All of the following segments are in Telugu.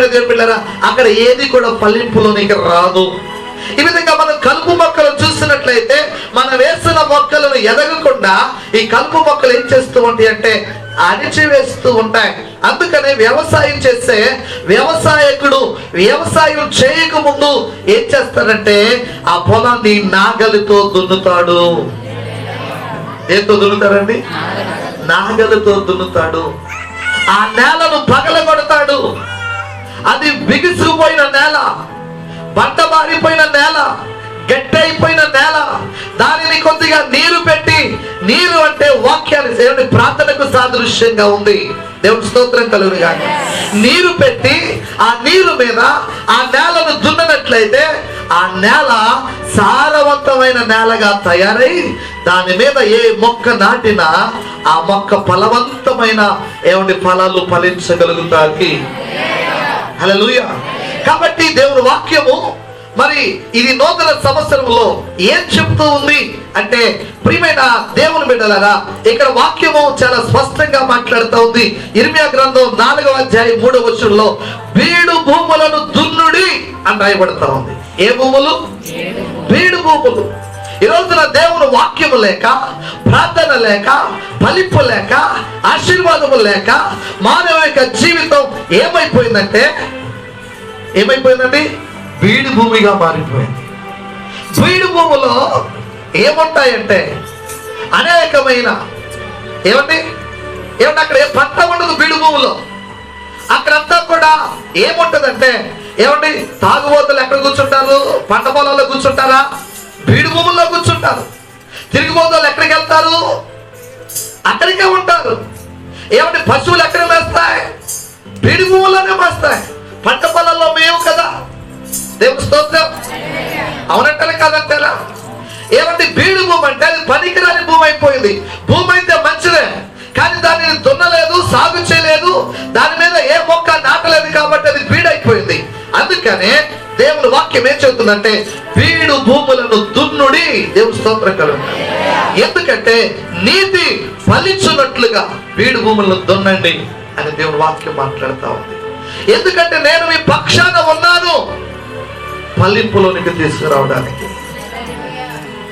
పిల్లరా అక్కడ ఏది కూడా ఫలింపులోనికి రాదు. ఈ విధంగా మనం కలుపు మొక్కలు చూసినట్లయితే మనం వేసిన మొక్కలను ఎదగకుండా ఈ కలుపు మొక్కలు ఏం చేస్తూ ఉంటాయి అంటే అణిచివేస్తూ ఉంటాయి. అందుకనే వ్యవసాయం చేస్తే వ్యవసాయకుడు వ్యవసాయం చేయకముందు ఏం చేస్తాడంటే ఆ పొలాన్ని నాగలితో దున్నుతాడు. ఏంతో దున్నుతారండి నాగలితో దున్నుతాడు. ఆ నేలను పగలగొడతాడు. అది బిగుసుకుపోయిన నేల పంట బారిపోయిన నేల గట్టయిపోయిన నేల దానిని కొద్దిగా నీరు పెట్టి నీరు అంటే వాక్యాన్ని దేవుని ప్రార్థనకు సాదృశ్యంగా ఉంది. దేవుని స్తోత్రం కలుగును గాక నీరు పెట్టి ఆ నీరు మీద ఆ నేలను దున్ననట్లయితే ఆ నేల సారవంతమైన నేలగా తయారై దాని మీద ఏ మొక్క నాటినా ఆ మొక్క ఫలవంతమైన ఏమండి ఫలాలు ఫలించగలుగుతాయి హల్లెలూయా. కాబట్టి దేవుని వాక్యము మరి ఇది నూతన సంవత్సరంలో ఏం చెప్తూ ఉంది అంటే ప్రియమైన దేవుని బిడ్డలారా ఇక్కడ వాక్యము చాలా స్పష్టంగా మాట్లాడుతూ ఉంది. ఇర్మియా గ్రంథం నాలుగవ అధ్యాయం మూడవ వచనంలో బీడు భూములను దున్నుడి అని రాయబడతా ఉంది. ఏ భూములు? బీడు భూములు. ఈ రోజున దేవుని వాక్యము లేక ప్రార్థన లేక ఫలింపు లేక ఆశీర్వాదము లేక మానవ యొక్క జీవితం ఏమైపోయిందంటే ఏమైపోయిందండి? బీడు భూమిగా మారిపోయింది. బీడు భూమిలో ఏముంటాయంటే అనేకమైన ఏమండి? ఏమంటే అక్కడ ఏ పంట ఉండదు బీడు భూమిలో. అక్కడంతా కూడా ఏముంటదంటే ఏమండి? తాగుబోతులు ఎక్కడ కూర్చుంటారు? పంట పొలాల్లో కూర్చుంటారా? బీడు భూముల్లో కూర్చుంటారు. తిరిగిపోతాలు ఎక్కడికి వెళ్తారు? అక్కడికే ఉంటారు. ఏమంటే పశువులు ఎక్కడ మేస్తాయి? బీడు భూముల్లోనే మేస్తాయి. పంట పొలాల్లో మేము కదా. దేవుని స్తోత్రం. అవునంటారా కాదంటారా? ఏమంటే బీడు భూమి అంటే అది పనికిరాని భూమి అయిపోయింది. భూమి అయితే మంచిదే. కానీ దానిని దున్నలేదు సాగు చేయలేదు. దాని మీద ఏ మొక్క నాటలేదు కాబట్టి అది బీడైపోయింది అందుకనే దేవుని వాక్యం ఏం చెబుతుందంటే బీడు భూములను దున్నుడి దేవుని స్తోత్రం ఎందుకంటే నీతి ఫలించున్నట్లుగా బీడు భూములను దున్నండి అని దేవుని వాక్యం మాట్లాడుతా ఉంది. ఎందుకంటే నేను మీ పక్షాన ఉన్నాను. ఫలింపులోనికి తీసుకురావడానికి.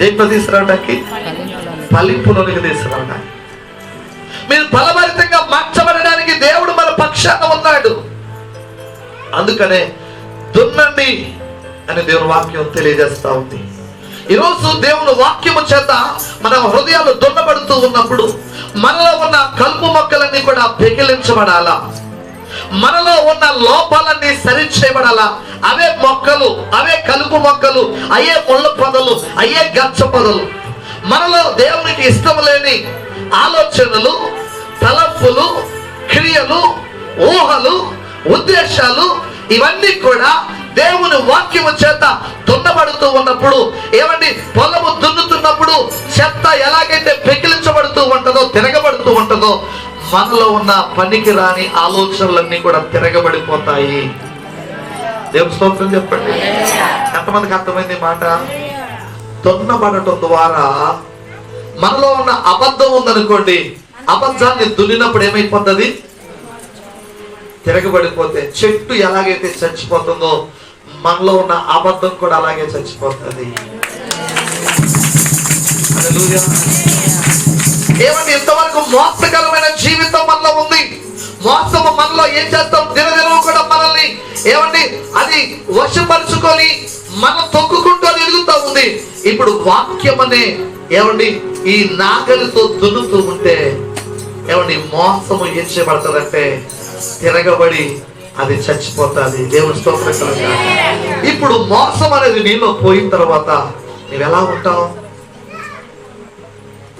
దేంట్లో తీసుకురావడానికి? ఫలింపులోనికి తీసుకురావడానికి. మీరు ఫలభరితంగా మార్చబడడానికి దేవుడు మన పక్షాన ఉన్నాడు. అందుకనే దున్నండి అని దేవుని వాక్యం తెలియజేస్తా ఉంది. ఈరోజు దేవుని వాక్యము చేత మన హృదయాలు దున్నబడుతూ ఉన్నప్పుడు మనలో ఉన్న కలుపు మొక్కలన్నీ కూడా పెకిలించబడాలా మనలో ఉన్న లోపాలన్నీ సరి చేయబడాలా అవే మొక్కలు అవే కలుపు మొక్కలు అయ్యే ముళ్ళ పొదలు అయ్యే గచ్చ పొదలు. మనలో దేవునికి ఇష్టం లేని ఆలోచనలు తలంపులు క్రియలు ఊహలు ఉద్దేశాలు ఇవన్నీ కూడా దేవుని వాక్యము చేత దున్నబడుతూ ఉన్నప్పుడు ఏమండి పొలము దున్నుతున్నప్పుడు చెత్త ఎలాగైతే పెకిలించబడుతూ ఉంటుందో తిరగబడుతూ ఉంటుందో మనలో ఉన్న పనికి రాని ఆలోచనలన్నీ కూడా తిరగబడిపోతాయి. దేవుని స్తోత్రం చెప్పండి. ఎంతమందికి అర్థమైంది మాట? దున్నబడటం ద్వారా మనలో ఉన్న అబద్ధం ఉందనుకోండి అబద్ధాన్ని దున్నినప్పుడు ఏమైపోతుంది? తిరగబడిపోతే చెట్టు ఎలాగైతే చచ్చిపోతుందో మనలో ఉన్న అబద్ధం కూడా అలాగే చచ్చిపోతుంది. ఏమంటే ఏమండి ఇంతవరకు మోసకరమైన జీవితం మనలో ఉంది. మోసము మనలో ఏం చేస్తాం? దినదినం కూడా మనల్ని ఏమండి అది వశపరుచుకొని మనం తొక్కుకుంటూ అది ఎదుగుతూ ఉంది. ఇప్పుడు వాక్యం అనే ఏమండి ఈ నాగలితో దున్నుతూ ఉంటే ఏమండి మోసము ఏం చేయబడుతుందంటే తిరగబడి అది చచ్చిపోతుంది. దేవుని స్తోత్రం. ఇప్పుడు మోసం అనేది నీలో పోయిన తర్వాత నువ్వు ఎలా ఉంటావు?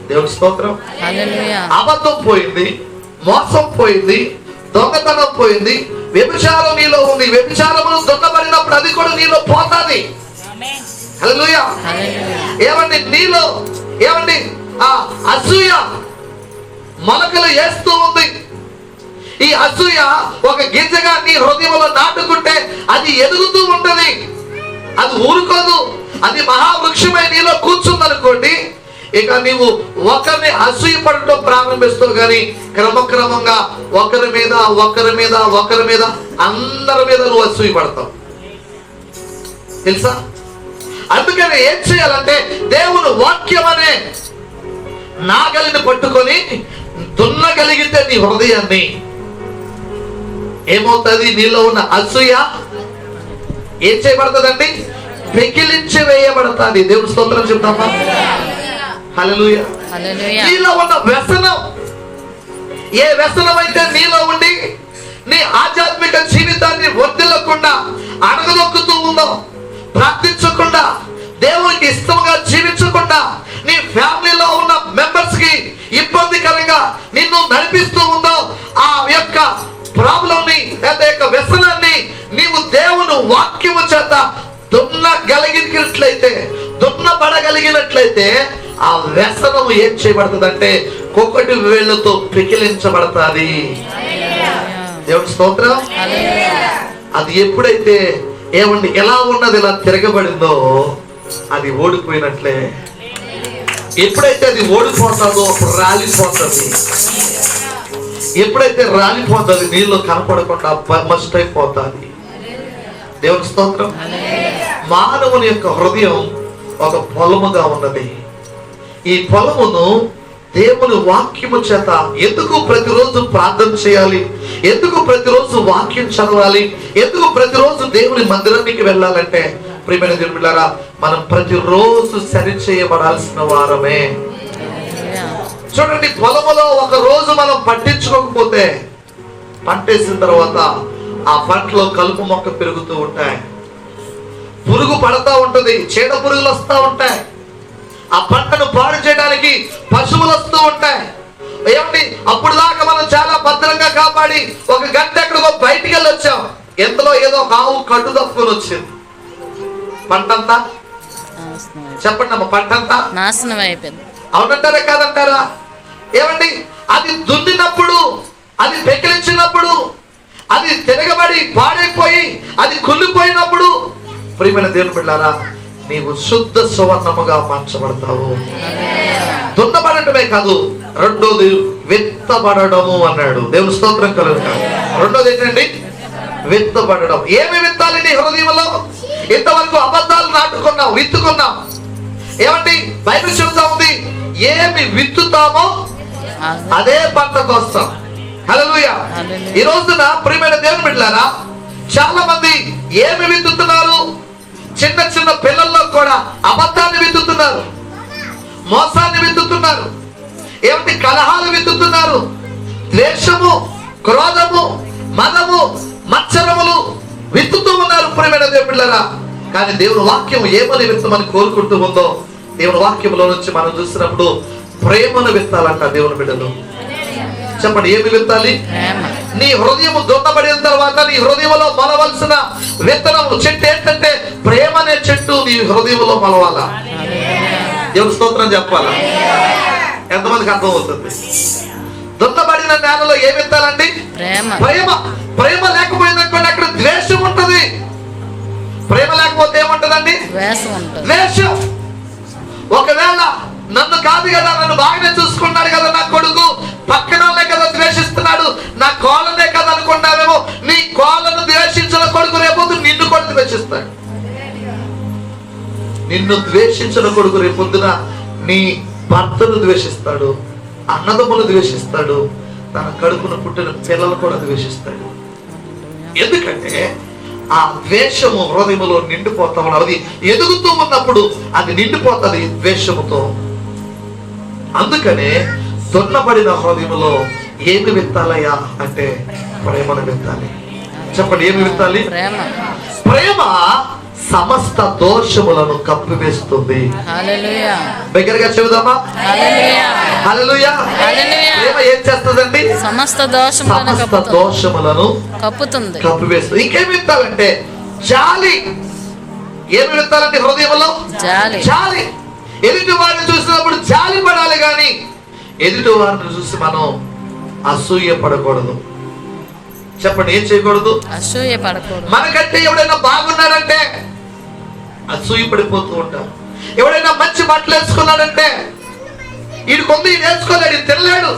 దేవుని స్తోత్రం. అబద్ధం పోయింది మోసం పోయింది దొంగతనం పోయింది వ్యభిచారం నీలో ఉంది. వ్యభిచారములు దొంగబడినప్పుడు అది కూడా నీలో పోతాది. హల్లెలూయా. ఏమండి నీలో ఏమండి? ఆ అసూయ మొలకలు వేస్తూ ఉంది. ఈ అసూయ ఒక గింజగా నీ హృదయంలో నాటుకుంటే అది ఎదుగుతూ ఉంటది. అది ఊరుకోదు. అది మహావృక్షమై నీలో కూర్చుందనుకోండి ఇక నీవు ఒకరిని అసూయ పడటం ప్రారంభిస్తావు కానీ క్రమక్రమంగా ఒకరి మీద ఒకరి మీద ఒకరి మీద అందరి మీద నువ్వు అసూయ పడతావు తెలుసా? అందుకని ఏం చేయాలంటే దేవుని వాక్యం అనే నాగలిని పట్టుకొని దున్నగలిగితే నీ హృదయాన్ని. ఏమవుతుంది? నీలో ఉన్న అసూయ ఏం చేయబడుతుందండి? పెకిలించి వేయబడుతుంది. దేవుని స్తోత్రం చెప్తామా? హల్లెలూయా. నీలో ఉన్న వ్యసనం ఏ వ్యసనం అయితే నీలో ఉండి నీ ఆధ్యాత్మిక జీవితాన్ని వర్దిల్లకుండా అడగదొక్కుతూ ఉందో ప్రార్థించకుండా దేవునికి ఇష్టంగా జీవించకుండా నీ ఫ్యామిలీలో ఉన్న మెంబర్స్కి ఇబ్బందికరంగా నిన్ను నడిపిస్తూ ఉందో ఆ యొక్క ప్రాబ్లంని లేదా యొక్క వ్యసనాన్ని నీవు దేవుని వాక్యము చేత దున్నగలిగినట్లయితే దున్నబడగలిగినట్లయితే ఆ వ్యసనము ఏం చేయబడుతుందంటే కొక్కటి వేళ్ళతో పికిలించబడతాది. దేవుడి స్తోత్రం. అది ఎప్పుడైతే ఏమండి ఎలా ఉన్నది ఇలా తిరగబడిందో అది ఓడిపోయినట్లే. ఎప్పుడైతే అది ఓడిపోతుందో అప్పుడు రాలిపోతుంది. ఎప్పుడైతే రాలిపోతుంది నీళ్ళు కనపడకుండా మస్ట్ అయిపోతుంది దేవుని స్తోత్రం. మానవుని యొక్క హృదయం ఒక పొలముగా ఉన్నది. ఈ పొలమును దేవుని వాక్యము చేత ఎందుకు ప్రతిరోజు ప్రార్థన చేయాలి? ఎందుకు ప్రతిరోజు వాక్యం చదవాలి? ఎందుకు ప్రతిరోజు దేవుని మందిరానికి వెళ్ళాలంటే? ప్రియమైన దేవులారా మనం ప్రతిరోజు సరి చేయబడాల్సిన వారమే. చూడండి పొలములో ఒక రోజు మనం పట్టించుకోకపోతే పంటేసిన తర్వాత ఆ పంటలో కలుపు మొక్క పెరుగుతూ ఉంటాయి. పురుగు పడతా ఉంటుంది చీడ పురుగులు వస్తూ ఉంటాయి. ఆ పంటను పాడు చేయడానికి పశువులు వస్తూ ఉంటాయి. ఏమండి? అప్పుడు దాకా మనం చాలా భద్రంగా కాపాడి ఒక గంట ఎక్కడికో బయటికి వెళ్ళి వచ్చాం. ఎంతలో ఏదో ఒక ఆవు కట్టు తప్పుకొని వచ్చింది. పంటంతా చెప్పండి అమ్మ పంటంతా నాశనం అయిపోయింది అవునంటారా కాదంటారా? ఏమండి? అది దున్నినప్పుడు అది పెకిలించినప్పుడు అది తిరగబడి పాడైపోయి అది కుళ్ళిపోయినప్పుడు ప్రియమైన దేవుని బిడ్డారా నీవు శుద్ధ సువర్ణముగా మార్చబడతావు. దున్నబడటమే కాదు రెండోది విత్తబడము అన్నాడు. దేవుని స్తోత్రం కలుగుతా రెండోది ఏంటండి? విత్తబడడం. ఏమి విత్తాలి నీ హృదయంలో? ఇంతవరకు అబద్ధాలు నాటుకున్నావు విత్తుకున్నావు. ఏమండి? బైబిల్ చెప్తా ఉంది. ఏమి విత్తుతామో అదే పంటకు వస్తాం హల్లెలూయా. ఈ రోజున ప్రియమైన దేవుని బిడ్డలారా చాలా మంది ఏమి విత్తుతున్నారు? చిన్న చిన్న పిల్లల్లో కూడా అబద్ధాన్ని విత్తుతున్నారు. మోసాన్ని విత్తుతున్నారు. ఏమిటి కలహాలు విత్తుతున్నారు ద్వేషము క్రోధము మదము మత్సరములు విత్తుతూ ఉన్నారు ప్రియమైన బిడ్డలారా కానీ దేవుని వాక్యం ఏమని విత్తమని కోరుకుంటూ ఉందో దేవుని వాక్యంలో నుంచి మనం చూసినప్పుడు ప్రేమను విత్తాలంట దేవుని బిడ్డలు. చెప్పండి ఏమి విత్తాలి? నీ హృదయము దున్నబడిన తర్వాత నీ హృదయంలో మొలవలసిన విత్తనం చెట్టు ఏంటంటే ప్రేమ అనే చెట్టు నీ హృదయంలో మొలవాలా? దేవుని స్తోత్రం చెప్పాలా? ఎంతమందికి అర్థం అవుతుంది దున్నబడిన నేలలో ఏమి విత్తాలండి ప్రేమ. ప్రేమ. ప్రేమ లేకపోయిందనుకోండి అక్కడ ద్వేషం ఉంటది. ప్రేమ లేకపోతే ఏముంటదండి? ద్వేషం ఒకవేళ నన్ను కాదు కదా నన్ను బాగానే చూసుకున్నాడు కదా నా కొడుకు పక్కన కదా ద్వేషిస్తున్నాడు నా కోళ్ళనే కదా అనుకున్నావేమో నీ కోళ్ళను ద్వేషించిన కొడుకు రేపొద్దు నిన్ను కూడా ద్వేషిస్తాడు. నిన్ను ద్వేషించిన కొడుకు రేపొద్దున నీ భర్తను ద్వేషిస్తాడు అన్నదమ్ములు ద్వేషిస్తాడు తన కడుపున పుట్టిన పిల్లలు కూడా ద్వేషిస్తాడు. ఎందుకంటే ఆ ద్వేషము హృదయములో నిండిపోతా ఉన్నది. ఎదుగుతూ ఉన్నప్పుడు అది నిండిపోతుంది ద్వేషముతో. అందుకనే దున్నబడిన హృదయములో ఏమి విత్తాలయ్యా అంటే ప్రేమను విత్తాలి. చెప్పండి ఏమి విత్తాలి? ప్రేమ. ప్రేమ సమస్త దోషములను కప్పివేస్తుంది. దగ్గరగా చెబుదామా? ఏం చేస్తుందండి? సమస్త దోషములను సమస్త దోషములను కప్పుతుంది. కప్పివేస్తుంది. ఇంకేమి విత్తాలంటే జాలి. ఏమి విత్తాలంటే హృదయంలో? జాలి. జాలి. ఎదుటి వారిని చూసినప్పుడు జాలి పడాలి కానీ ఎదుటి వారిని చూసి మనం అసూయ పడకూడదు. చెప్పండి ఏం చేయకూడదు? అసూయ పడకూడదు. మనకంటే ఎవడైనా బాగున్నాడంటే అసూయ పడిపోతూ ఉంటాం ఎవడైనా మంచి బట్టలు వేసుకున్నాడంటే ఈడు నేర్చుకోలేడు ఈడు తినలేడు.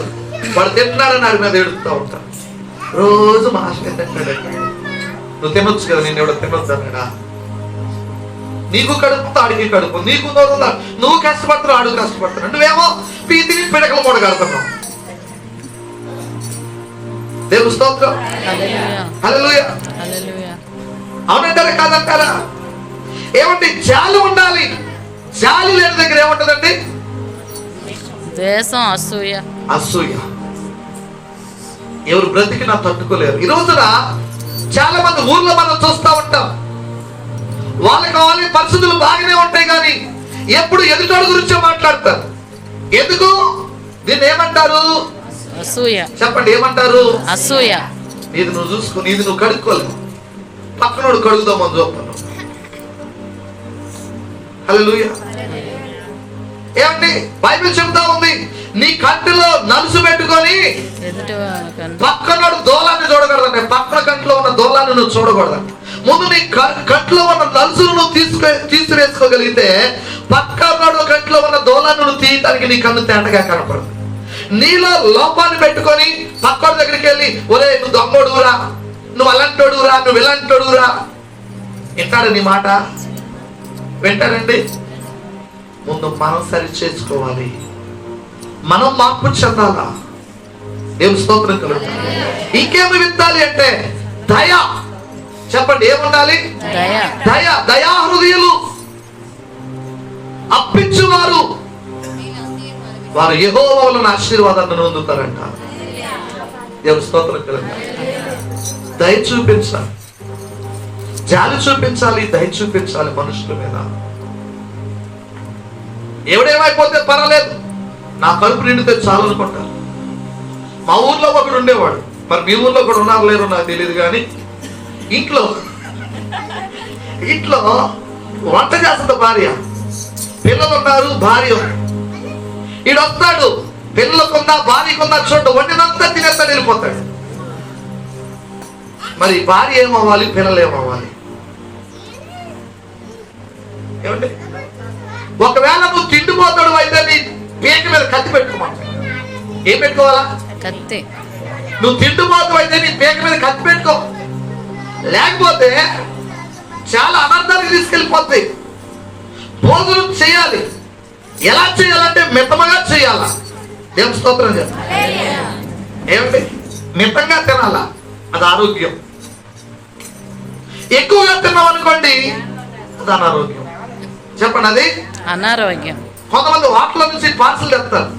వాడు తింటున్నాడని వాడి మీద ఏడుస్తూ ఉంటాడు రోజు మాస్టర్ తింటాడు నువ్వు తినొచ్చు కదా నేను ఎవడో తినొద్దు అన్నాడా? నీకు కడుపు ఆడికి కడుపు నీకు నోరుందా నువ్వు కష్టపడుతున్నావు ఆడు కష్టపడుతున్నావు నువ్వేమో పీతిని పిడకలు మూడగలుగుతున్నావు దేవుని స్తోత్రం. అవునంటారా కాదంటారా? ఏమంటే జాలి ఉండాలి. జాలి లేని దగ్గర ఏముంటదండి? ద్వేషం అసూయ. అసూయ. ఎవరు బ్రతికినా తట్టుకోలేరు. ఈ రోజున చాలా మంది ఊర్లో మనం చూస్తా ఉంటాం. వాళ్ళకి వాళ్ళ పరిస్థితులు బాగానే ఉంటాయి కానీ ఎప్పుడు ఎదుటోడు గురించే మాట్లాడతారు. ఎందుకు? దీన్ని ఏమంటారు? అసూయ. చెప్పండి ఏమంటారు? అసూయ. నీది నువ్వు చూసుకో నీది నువ్వు కడుక్కోలేవు. పక్కనోడు కడుగుదామని చూస్తాను ఏమండి? బైబిల్ చెబుతా ఉంది. నీ కంటిలో నలుసు పెట్టుకొని పక్కనోడు దోలాన్ని చూడకూడదండి. పక్కన కంట్లో ఉన్న దోలాన్ని నువ్వు చూడకూడదండి ముందు నీ కంట్లో ఉన్న నలుసును నువ్వు తీసుకు తీసివేసుకోగలిగితే పక్కనోడు కంట్లో ఉన్న దోలాన్ని నువ్వు తీయటానికి నీ కన్ను తేటగా కనపడదు. నీలో లోపాన్ని పెట్టుకొని పక్కోడి దగ్గరికి వెళ్ళి ఒరే నువ్వు దొంగోడురా నువ్వు అలాంటోడురా నువ్వు ఇలాంటోడురా వింటాడు నీ మాట? వింటాడండి ముందు మనం సరి చేసుకోవాలి. మనం మార్పు చెందాలా? దేవుని స్తోత్రం కలుగుతుంది ఇంకేమి విత్తాలి అంటే దయ. చెప్పండి ఏముండాలి? దయ. దయ దయా హృదయులు అప్పించువారు. వారు యెహోవా వలన ఆశీర్వాదాన్ని పొందుతారంట. దేవుని స్తోత్రం కలుగుతుంది దయ చూపించాలి. జాలి చూపించాలి దయ చూపించాలి మనుషుల మీద. ఎవడేమైపోతే పర్వాలేదు. నా కడుపు నిండితే చాలనుకుంటారు మా ఊర్లో ఒకడు ఉండేవాడు. మరి మీ ఊర్లో కూడా ఉన్నారు లేరు నాకు తెలియదు కానీ ఇంట్లో ఇంట్లో వంట చేస్తుంది భార్య. పిల్లలు ఉన్నారు భార్య ఈడొస్తాడు పిల్లలకుందా భార్యకుందా చూడ వండినంతా తినేస్తాడు వెళ్ళిపోతాడు. మరి భార్య ఏమవ్వాలి పిల్లలు ఏమవ్వాలి? ఏమండి? ఒకవేళ నువ్వు తిండిపోతాడు అయితే నీ పేక మీద కత్తి పెట్టుకోమంట ఏం పెట్టుకోవాలా? కత్తి. నువ్వు తిండిపోతావు అయితే నీ పేక మీద కత్తి పెట్టుకో. లేకపోతే చాలా అనర్థానికి తీసుకెళ్ళిపోతాయి భోజనం చేయాలి. ఎలా చేయాలంటే మితముగా చేయాలా? దేవుని స్తోత్రం ఏమిటి మితంగా తినాలా? అది ఆరోగ్యం. ఎక్కువగా తిన్నాం అనుకోండి అది అనారోగ్యం. చెప్పండి అది? అనారోగ్యం. కొంతమంది హోటల్ నుంచి పార్సల్ తెస్తారు.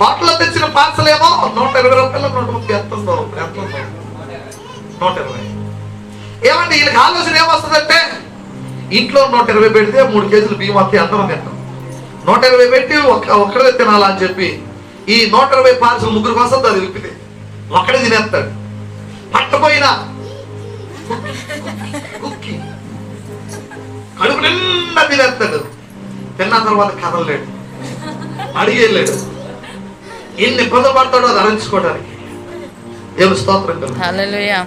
హోటల్లో తెచ్చిన పార్సల్ ఏమో నూట ఇరవై రూపాయలు నూట ముప్పై ఎంత ఉందో ఎంత ఉందో. నూట ఇరవై. ఏమండి వీళ్ళకి ఆలోచన ఏమొస్తుందంటే ఇంట్లో నూట ఇరవై పెడితే మూడు కేజీలు బియ్యం వస్తాయి అందరం తింటాం. నూట ఇరవై పెట్టి ఒక్క ఒక్కడే తినాలా అని చెప్పి ఈ నూట ఇరవై పార్సల్ ముగ్గురు వస్తుంది అది విప్పితే. ఒక్కడే తినేస్తాడు. పట్టపోయినా. కడుపు నిండా తినేస్తాడు. తిన్న తర్వాత కదలలేడు. అడిగేయలేడు ఎన్ని ఇబ్బందులు పడతాడో అది అరించుకోవడానికి దేవుని స్తోత్రం హల్లెలూయా.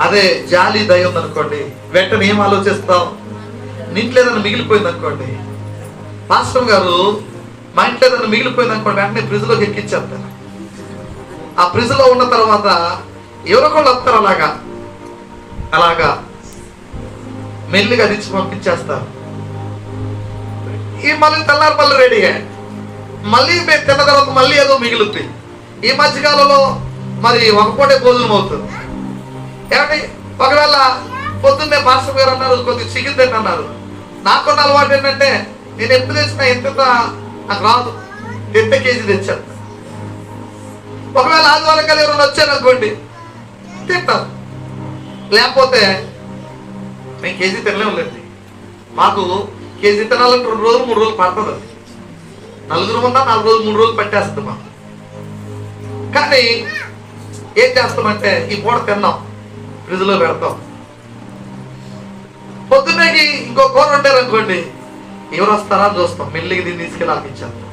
అదే జాలి దయ ఉందనుకోండి వెంటనే ఏం ఆలోచిస్తాం? నీ ఇంట్లో ఏదైనా మిగిలిపోయింది అనుకోండి. పాస్టర్ గారు మా ఇంట్లో ఏదైనా మిగిలిపోయింది అనుకోండి వెంటనే ఫ్రిడ్జ్లోకి ఎక్కించేస్తారు ఆ ఫ్రిడ్జ్లో ఉన్న తర్వాత ఎవరో కూడా వస్తారు అలాగా. అలాగా. మెల్లిగా తెచ్చి పంపించేస్తారు ఈ మళ్ళీ తెల్లారి మళ్ళీ రెడీ మళ్ళీ మేము తిన్న తర్వాత మళ్ళీ ఏదో మిగులుద్ది. ఈ మధ్యకాలంలో మరి ఒక పూటే భోజనం అవుతుంది. ఏమండి? ఒకవేళ పొద్దున్నే పాస్టర్ గారు అన్నారు కొద్దిగా చికెన్ తిండి అన్నారు. నాకున్న అలవాటు ఏంటంటే నేను ఎప్పుడు తెచ్చినా ఎంత నాకు రాదు. ఎంత కేజీ తెచ్చాను? ఒకవేళ ఆదివారం కదా ఎవరైనా వచ్చారు అనుకోండి తింటాం లేకపోతే మేము కేజీ తినలేములేండి మాకు కేజీ తినాలంటే రెండు రోజులు మూడు రోజులు పడుతుంది అది. నలుగురు ఉన్నా నాలుగు రోజులు మూడు రోజులు పట్టేస్తుంది మాకు. కానీ ఏం చేస్తామంటే ఈ పూట తిన్నాం. ఫ్రిడ్జ్లో పెడతాం. పొద్దున్నకి ఇంకో కూర వండారు అనుకోండి ఎవరు వస్తారా చూస్తాం. మెల్లిగా దీన్ని తీసుకెళ్ళి ఆలకించేస్తాం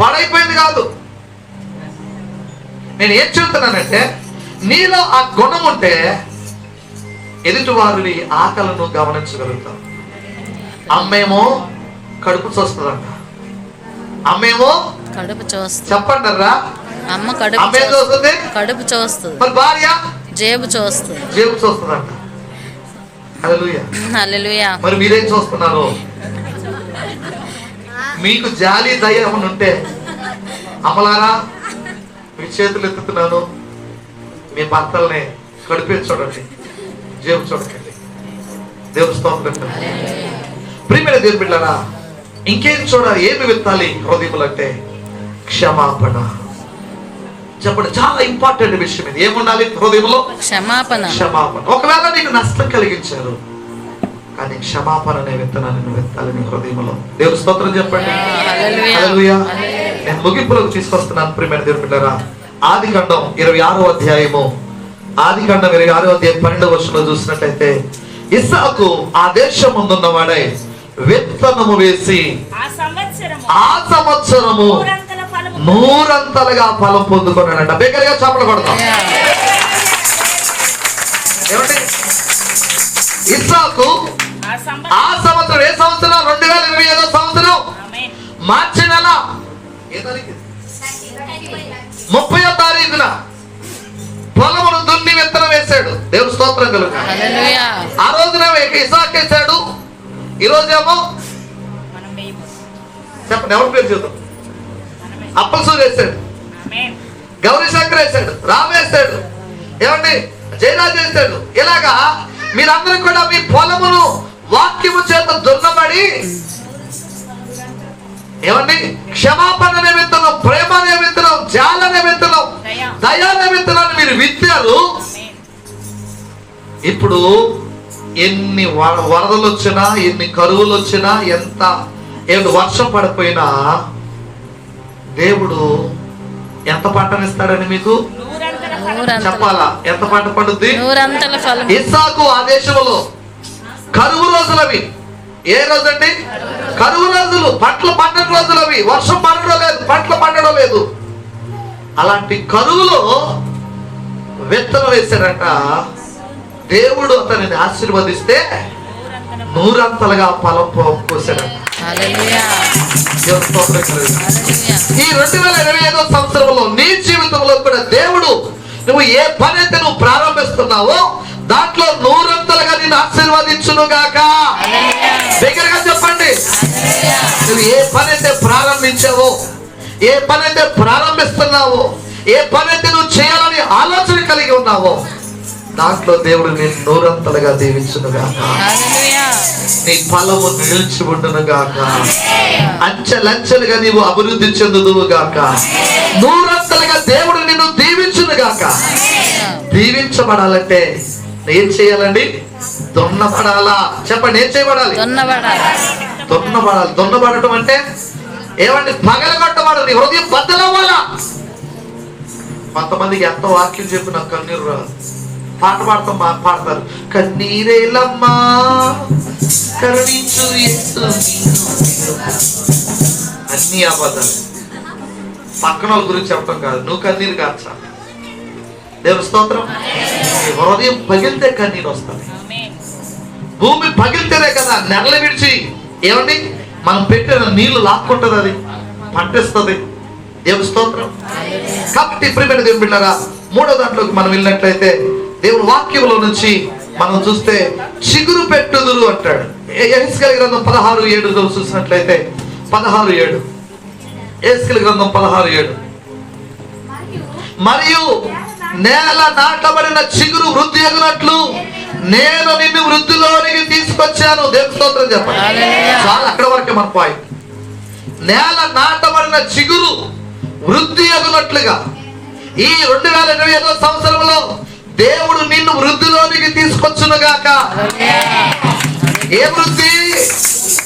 పాడైపోయింది కాదు. నేను ఏం చెబుతున్నానంటే నీలో ఆ గుణం ఉంటే ఎదుటి వారిని ఆకలను గమనించగలుగుతాం. అమ్మేమో కడుపు చూస్తుందంట. అమ్మేమో కడుపు చూస్తుంది. చెప్పండి అమ్మ కడుపు చూస్తుంది. కడుపు చూస్తుంది. మరి భార్య? జేబు చూస్తుంది. జేబు చూస్తుందంట. హల్లెలూయా. మరి మీరేం చూస్తున్నారు? మీకు జాలి దయ ఉంటే అమలారా మీ చేతులు ఎత్తుతున్నాను. మీ భర్తల్ని కడిపే చూడండి. జేబు చూడకండి దేవుడు స్తోత్రం ప్రియమైన దేవుని బిడ్డారా ఇంకేం చూడాలి ఏమి విత్తాలి హృదయములు అంటే క్షమాపణ. చెప్పండి చాలా ఇంపార్టెంట్ విషయం ఇది. ఏముండాలి హృదయంలో? క్షమాపణ. క్షమాపణ. ఒకవేళ నీకు నష్టం కలిగించారు కానీ క్షమాపణ అనే విత్తనాన్ని నువ్వు విత్తాలి నీ హృదయంలో. దేవుడు స్తోత్రం చెప్పండి. నేను ముగింపులోకి తీసుకొస్తున్నాను ప్రియమైన దేవుడు బిడ్డరా. ఆది ఖండం ఇరవై ఆరో అధ్యాయము ఆది ఖండం ఇరవై ఆరో అధ్యాయం పన్నెండవ వర్షంలో చూసినట్లయితే ఇస్సాకు ఆ దేశం ముందున్నవాడై విత్తనము వేసి ఆ సంవత్సరము నూరంతలుగా ఫలం పొందుకున్నాడంట. బిగ్గరగా చప్పలు కొడతాం. ఏమండి? ఇస్సాకు ఆ సంవత్సరం ఏ సంవత్సరం? రెండు వేల ఇరవై ఐదో సంవత్సరం. మార్చి నెల? ముప్పయో తారీఖున. విత్తనం వేశాడు. దేవుడు స్తోత్రం కలుగు ఆ రోజున ఇసాక్ వేశాడు ఈ రోజేమో. చెప్పండి ఎవరి పేరు చూద్దాం అప్పలసూరు వేశాడు. గౌరీ శంకర్ వేశాడు. రామ్ వేశాడు. ఏమండి? జయరాజ్ వేశాడు. ఇలాగా మీరందరూ కూడా మీ పొలమును వాక్యము చేత దున్నబడి ఏమండి? క్షమాపణ నిమిత్తనం ప్రేమ నిమిత్తనం జాల నిమిత్తనం దయ. దయా నిమిత్తనాన్ని మీరు విత్తారు. ఇప్పుడు ఎన్ని వరదలు వచ్చినా ఎన్ని కరువులు వచ్చినా ఎంత ఏమిటి వర్షం పడిపోయినా దేవుడు ఎంత పంటనిస్తాడని మీకు? చెప్పాలా? ఎంత పంట పండుద్ది? ఇస్సాకు ఆ దేశంలో కరువు రోజులవి. ఏ రోజండి? కరువు రోజులు పంటలు పండడం రోజులవి వర్షం పండడం లేదు పంటలు పండడం లేదు. అలాంటి కరువులో విత్తనం వేశాడంట. దేవుడు అతనిని ఆశీర్వదిస్తే నూరంతల నూరంతలుగా ఫలం పోసాడంట ఈ రెండు వేల ఇరవై ఐదో సంవత్సరంలో నీ జీవితంలో కూడా దేవుడు నువ్వు ఏ పని అయితే నువ్వు ప్రారంభిస్తున్నావో దాంట్లో నూరంతలుగా నేను ఆశీర్వదించును గాక దగ్గరగా చెప్పండి. నువ్వు ఏ పని అయితే ప్రారంభించావో ఏ పని అయితే ప్రారంభిస్తున్నావో ఏ పని అయితే నువ్వు చేయాలని ఆలోచన కలిగి ఉన్నావో దాంట్లో దేవుడు నేను నూరంతలుగా దీవించును గాక నీ ఫలము నిలిచి ఉండును గాక అంచెలంచెలుగా నీవు అభివృద్ధి చెందుదువు గాక నూరంతలుగా దేవుడు నిన్ను దీవించును గాక దీవించబడాలంటే ఏం చేయాలండి? దున్నబడాలా? చెప్పండి ఏం చేయబడాలి? దున్నబడాలి. దున్నబడటం అంటే ఏమండి? పగలగొట్టబడాలి హృదయం బద్దలవ్వాలా? కొంతమందికి ఎంత వాక్యం చెప్పి నాకు కన్నీరు రాదు. పాట పాడతాం పాడతారు. కన్నీరేలమ్మా కరుణించు అన్ని అబద్ధాలు. పక్కన గురించి చెప్పడం కాదు. నువ్వు కన్నీరు కాచా దేవుని స్తోత్రం హృదయం పగిలితే కన్నీరు వస్తుంది. ఆమేన్. భూమి పగిలితేనే కదా నెరలు విడిచి. ఏమండి? మనం పెట్టిన నీళ్ళు లాక్కుంటది అది. పంటిస్తుంది దేవుని స్తోత్రం కాబట్టి ప్రియమైన దేవుని బిడ్డరా మూడో దాంట్లోకి మనం వెళ్ళినట్లయితే దేవుని వాక్యంలో నుంచి మనం చూస్తే చిగురు పెట్టుదురు అంటాడు. ఎస్కల్ గ్రంథం పదహారు ఏడు చూసినట్లయితే పదహారు ఏడు. ఎస్కల్ గ్రంథం పదహారు ఏడు. మరియు నేల నాటబడిన చిగురు వృద్ధి అగినట్లు నేను నిన్ను వృద్ధిలోనికి తీసుకొచ్చాను. దేవుని స్తోత్రం చెప్పండి. చాలా అక్కడ వరకే మన పాయింట్ నేల నాటబడిన చిగురు వృద్ధి అగునట్లుగా ఈ రెండు వేల ఇరవై ఐదో సంవత్సరంలో దేవుడు నిన్ను వృద్ధిలోనికి తీసుకొచ్చును గాక. ఏ వృద్ధి?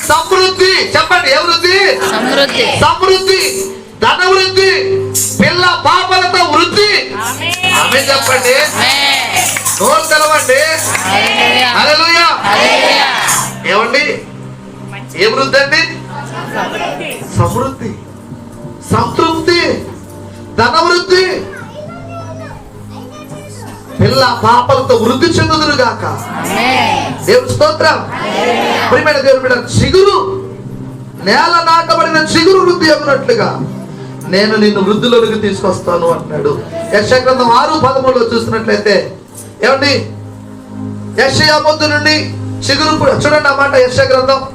సమృద్ధి. చెప్పండి ఏ వృద్ధి? సమృద్ధి. సమృద్ధి. ధన వృద్ధి పిల్ల పాపలతో వృద్ధి. ఆమె చెప్పండి. నోరు తెలవండి ఏమండి? ఏ వృద్ధి అండి? సమృద్ధి. సంతృప్తి. ధన వృద్ధి. పిల్ల పాపలతో వృద్ధి చెందుదురు గాక. దేవుని స్తోత్రం. ప్రియమైన దేవుని బిడ్డ చిగురు. నేల నాటబడిన చిగురు వృద్ధి అవ్వనట్లుగా నేను నిన్ను వృద్ధులకు తీసుకొస్తాను అంటున్నాడు. యశ ఆరు పదమూడులో చూసినట్లయితే ఏమండి? యశయా నుండి చిగురు చూడండి అన్నమాట మాట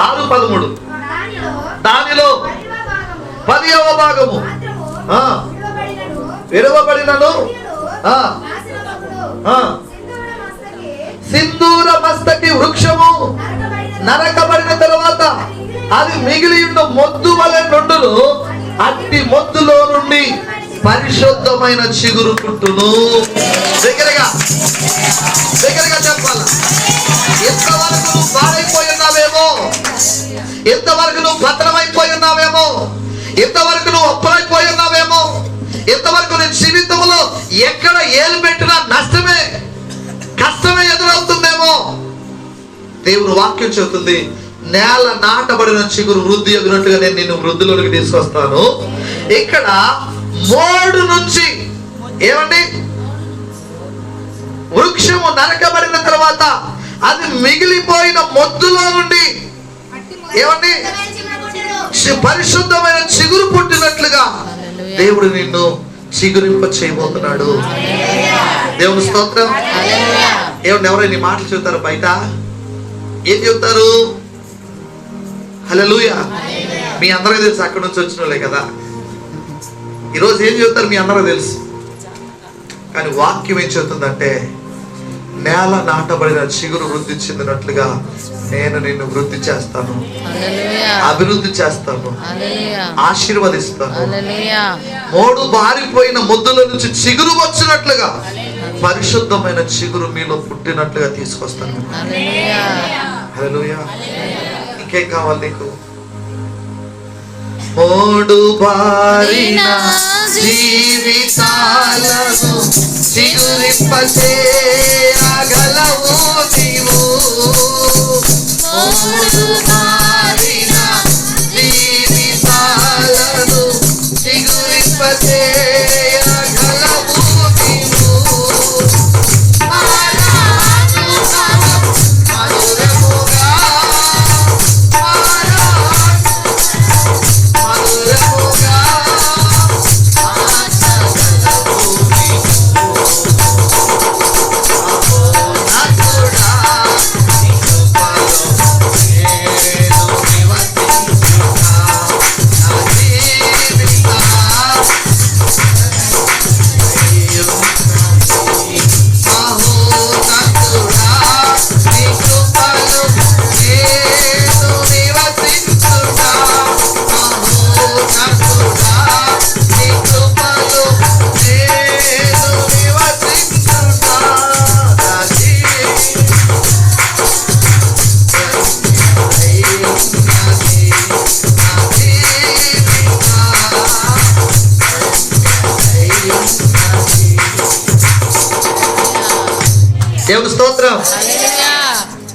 ఆరు పదమూడు. దానిలో పదియవ భాగము. ఆ, ఆ, సింధూర మస్తకి వృక్షము నరకబడిన తర్వాత అది మిగిలి ఉన్న మొద్దు వలె నుండును అట్టి మొద్దులో నుండి పరిశుద్ధమైన చిగురు పుట్టును దగ్గరగా దగ్గరగా చెప్పాల? ఎంతవరకు నువ్వు పాడైపోయి ఉన్నావేమో? ఎంతవరకు నువ్వు భద్రమైపోయి ఉన్నావేమో? ఎంతవరకు నువ్వు అప్పులైపోయి ఉన్నావేమో? ఎంతవరకు నీ జీవితంలో ఎక్కడ ఏలు పెట్టినా నష్టమే కష్టమే ఎదురవుతుందేమో? దేవుడు వాక్యం చెబుతుంది నేల నాటబడిన చిగురు వృద్ధి ఎగినట్టుగా నేను నిన్ను వృద్ధిలోకి తీసుకొస్తాను. ఇక్కడ మోడు నుంచి ఏమండి? వృక్షము నరకబడిన తర్వాత అది మిగిలిపోయిన మొద్దులో నుండి ఏమండి? పరిశుద్ధమైన చిగురు పుట్టినట్లుగా దేవుడు నిన్ను చిగురింప చేయబోతున్నాడు. దేవుని స్తోత్రం. ఏమన్నా ఎవరైనా మాటలు చెబుతారు బయట? ఏం చెబుతారు? హలోయ మీ అందరికీ తెలుసు అక్కడి నుంచి వచ్చిన వాళ్ళే కదా. ఈరోజు ఏం చెబుతారు మీ అందరికీ తెలుసు. కానీ వాక్యం ఏం చెబుతుందంటే నేల నాటబడిన చిగురు వృద్ధి చెందినట్లుగా నేను నిన్ను వృద్ధి చేస్తాను. అభివృద్ధి చేస్తాను. ఆశీర్వదిస్తాను. మోడు బారిపోయిన ముద్దుల నుంచి చిగురు వచ్చినట్లుగా పరిశుద్ధమైన చిగురు మీలో పుట్టినట్లుగా తీసుకొస్తాను. హల్లెలూయా. ఇంకేం కావాలి నీకు? మోడు బారిన జీవితాలను చిగురింపచేయగలవు నీవు. మోడు బారిన జీవితాలను చిగురింపచేయగలవు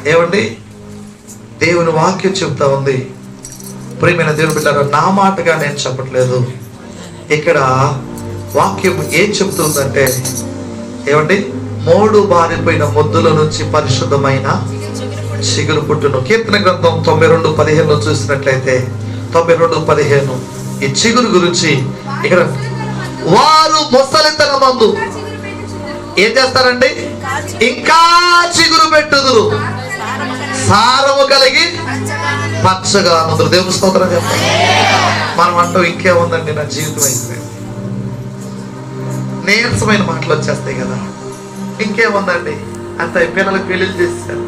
ఏమండి? దేవుని వాక్యం చెప్తా ఉంది. ప్రియమైన దేవుని బిడ్డారా నా మాటగా నేను చెప్పట్లేదు. ఇక్కడ వాక్యం ఏం చెప్తుందంటే ఏమండి? మూడు బారిపోయిన ముద్దుల నుంచి పరిశుద్ధమైన చిగురు పుట్టును. కీర్తన గ్రంథం తొంభై రెండు పదిహేనులో చూసినట్లయితే తొంభై రెండు పదిహేను. ఈ చిగురు గురించి ఇక్కడ వారు ముసలితన మందు ఏం చేస్తారండి? ఇంకా చిగురు పెట్టుదురు. సారము కలిగి పచ్చగా ముందు దేవుని స్తోత్రం మనం అంటూ ఇంకేముందండి నా జీవితం అయిపోయింది. నీరసమైన మాటలు వచ్చేస్తాయి కదా. ఇంకేముందండి అంత పిల్లలకు పెళ్ళిళ్ళు చేశారు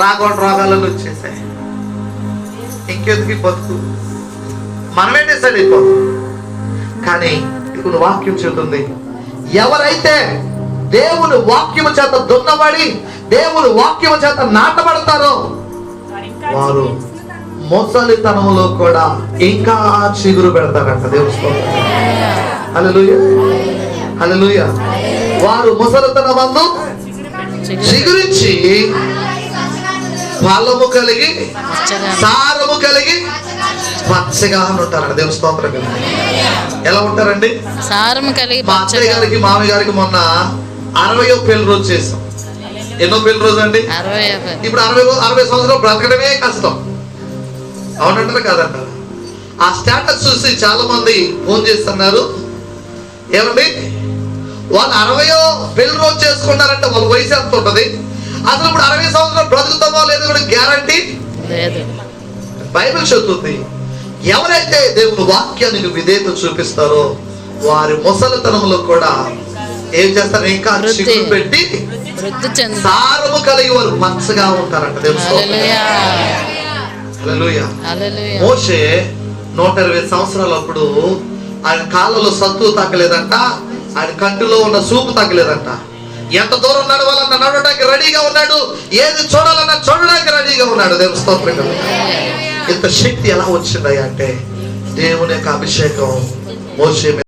రాగోడ రోగాలలో వచ్చేసాయి. ఇంకెందుకు బతుకు? మనమే డిసైడ్ అయిపోతాం. కానీ ఇప్పుడు వాక్యం చెబుతుంది ఎవరైతే దేవుని వాక్యము చేత దున్నబడి దేవుని వాక్యము చేత నాటబడతారో వారు ముసలితనములో కూడా ఇంకా చిగురు పెడతారంట దేవుని హల్లెలూయ. హల్లెలూయ. వారు ముసలితనమందు చిగురించి ఫలము కలిగి సారము కలిగి పచ్చగా ఉంటారంట దేవుని స్తోత్రం. ఎలా ఉంటారండి? సారం కలిగి మా అత్తయ్య గారికి మామయ్య గారికి మొన్న అరవయో పెళ్ళి రోజు చేసాం ఎన్నో పెళ్ళి రోజు అండి ఇప్పుడు అరవై అరవై సంవత్సరాలు బ్రతకడమే కష్టం. అవునంటారా కాదంటారా ఆ స్టేటస్ చూసి చాలా మంది ఫోన్ చేస్తున్నారు. ఏమండి? వాళ్ళు అరవయో పెళ్ళి రోజు చేసుకున్నారంటే వాళ్ళ వయసు ఎంత ఉంటుంది? అసలు ఇప్పుడు అరవై సంవత్సరాలు బ్రతుకుతామో లేదో కూడా గ్యారంటీ? బైబిల్ చెబుతుంది ఎవరైతే దేవుని వాక్యానికి విధేయత చూపిస్తారో వారి ముసలితనంలో కూడా ఏం చేస్తారు? ఇంకా. చిగురు పెట్టి సారము కలిగి వారు మంచగా ఉంటారంట తెలుసు మోషే నూట ఇరవై సంవత్సరాలప్పుడు ఆయన కాళ్ళలో సత్తు తగ్గలేదంట ఆయన కంటిలో ఉన్న చూపు తగ్గలేదంట ఎంత దూరం నడవాలన్నా నడవడానికి రెడీగా ఉన్నాడు ఏది చూడాలన్నా చూడడానికి రెడీగా ఉన్నాడు దేవుని స్తోత్రం. ఇంత శక్తి ఎలా వచ్చిందయ్యా అంటే దేవుని యొక్క అభిషేకం మోసే